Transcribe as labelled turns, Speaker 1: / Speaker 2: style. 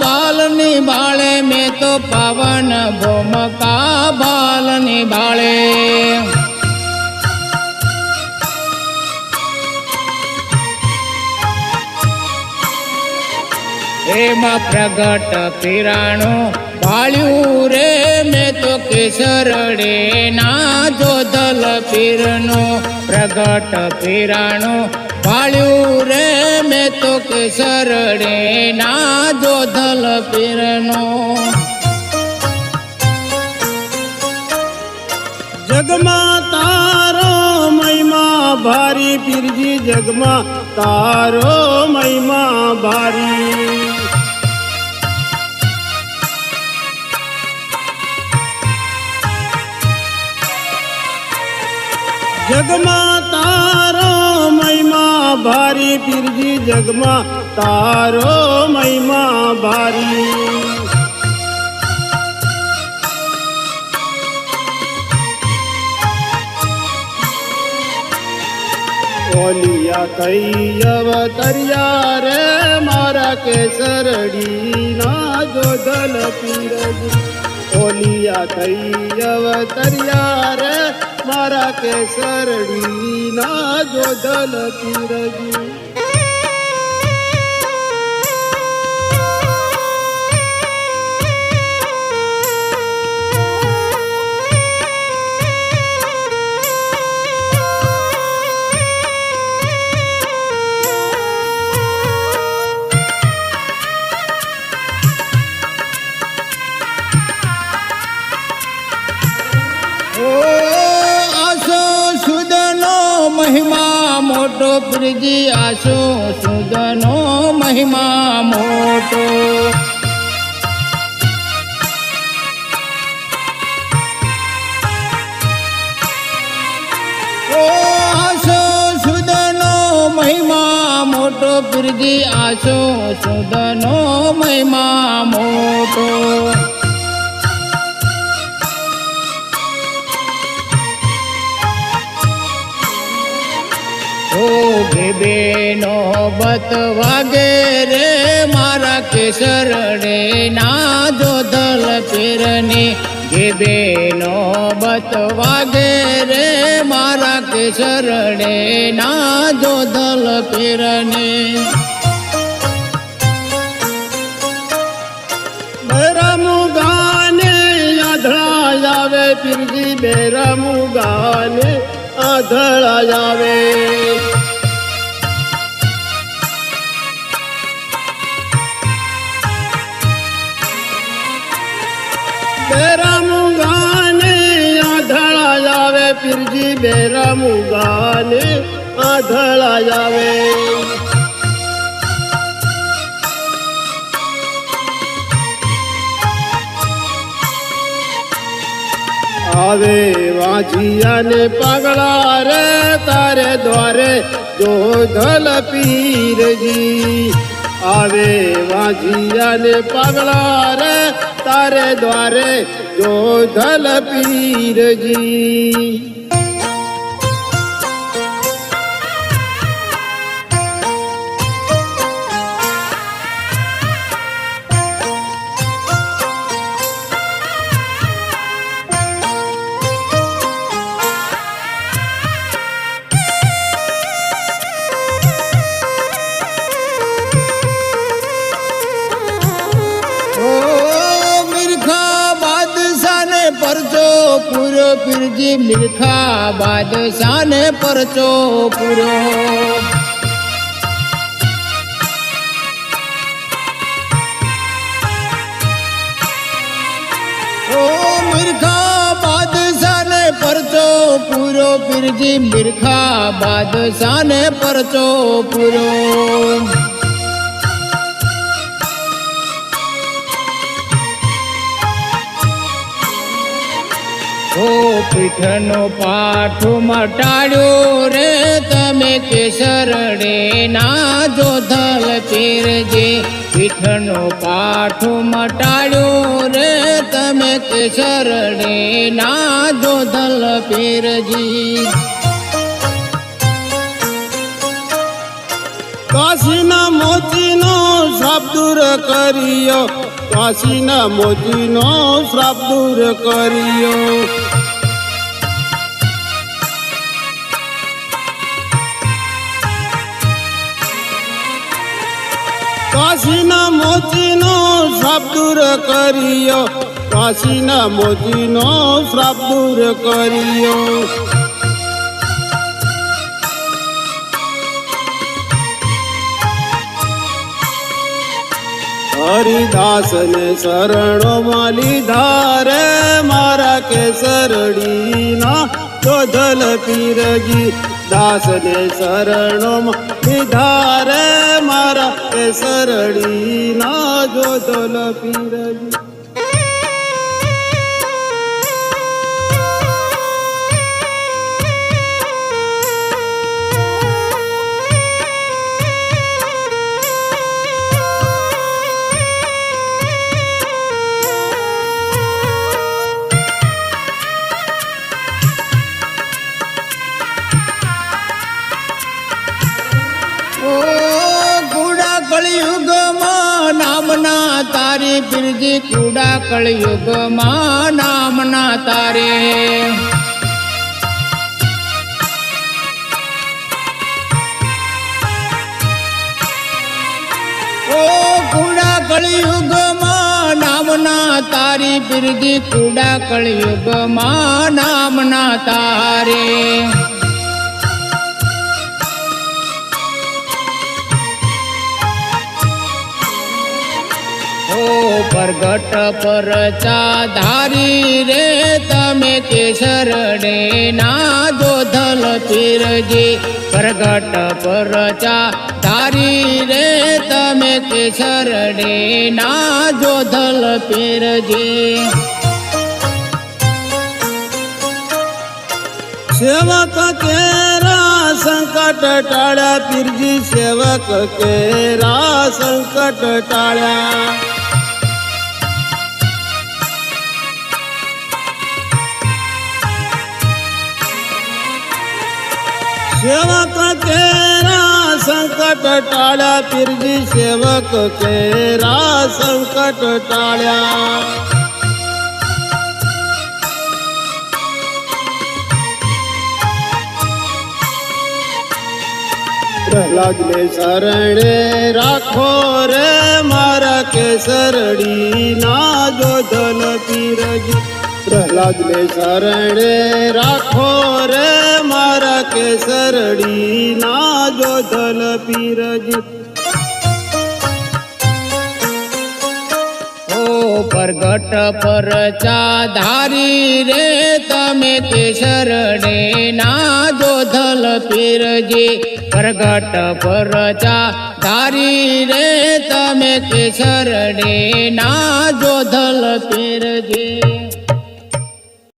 Speaker 1: બાલની બાળે મેં તો પાવન ભૂમકા બાલ બાળે. એમાં પ્રગટ પીરાણું ભાળ્યું રે મેં તો કેસરડે ના જોધલ પીરનો પ્રગટ પીરાણું ભાળ્યું રે મેં તો કેસરડે ના જોધલ પીરનો.
Speaker 2: જગમાં તારો મહિમા ભારી પીરજી જગમાં તારો મહિમા ભારી. જગમાં તારો મહિમા ભારી, પીરજી જગમાં તારો મહિમા ભારી. ઓલિયા થઈ અવતર્યા રે મારા કેસરડી ના જોધલ પીરજી. ઓલિયા થઈ અવતર્યા રે મારા કેસરડી ના જોધલ પીરજી
Speaker 1: મહિમા મોટો પ્રીજી આશો સુદનો મહિમા મોટો. મહિમા મોટો પ્રિજી આશો સુદનો મહિમા મોટો. ઓ બેનો બત વાગે રે મારા કેસરણે ના જોધલ પીરની બેનો બત વાગે રે મારા કેસરણે ના જોધલ પીરની.
Speaker 2: બેરમુ ગાને આધળા આવે. પીરજી બેરામુ ગાને આધળા આવે બેરામુ ગાને આધળા આવે. પીરજી બેરા મુગાને આધળા આવે. આવે વાંચિયાને પગલા રે તારે દ્વારે જોધલ પીરજી. આવે વાંચિયાને પગલા રે તારે દ્વારે જોધલ પીરજી.
Speaker 1: પીરજી મિરખા બાદશાને પરચો પૂરો. પરચો પૂરો પીરજી મિરખા બાદશાને પરચો પૂરો. ઓ પીઠનો પાઠું મટાડ્યો રે તમે કે શરણે ના જોધલ પીરજી. પીઠનો પાઠો મટાડ્યો રે તમે કેસરડે ના જોધલ પીરજી.
Speaker 2: કાશીના મોતીનો શ્રાપ દૂર કર્યો. કાશીના મોતીનો શ્રાપ દૂર કર્યો. કાશીના મોતીનો શ્રાપ દૂર કર્યો. કાશીના મોતીનો શ્રાપ દૂર કર્યો. હરિદાસને શરણો માલી ધારે મારા કેસરડીના. જોધલ પીરજી દાસને શરણોમાં લીધા રે મારા કેસરડીના જોધલ પીરજી.
Speaker 1: ઓ તારી બિરજી કુડા કળિયુગમાં નામના તારે. ઓ કુડા કળિયુગમાં નામના તારી બિરજી કુડા કળિયુગમાં નામના તારે. પ્રગટ પર ચાધારી રે, તમે કેસરડે ના જોધલ પીરજી. પ્રગટ પર ચાધારી રે, તમે કેસરડે ના જોધલ પીરજી.
Speaker 2: સેવક કેરા સંકટ ટાળ્યા, પીરજી, સેવક કેરા સંકટ ટાળ્યા. સેવક તેરા સંકટ ટાળ્યા, પીરજી સેવક તેરા સંકટ ટાળ્યા. પ્રહલાદ ને શરણે રાખો રે મારા કેસરડી ના જોધન પીરજી. પ્રહલાદ ને શરણે રાખો રે મારા કેસરડી ના જોધન પીરજી.
Speaker 1: ઓ પ્રગટ પર ચાધારી રે, તમે કેસરડે ના જોધલ પીરજી. પ્રગટ પર ચાધારી રે, તમે કેસરડે ના જોધલ પીરજી.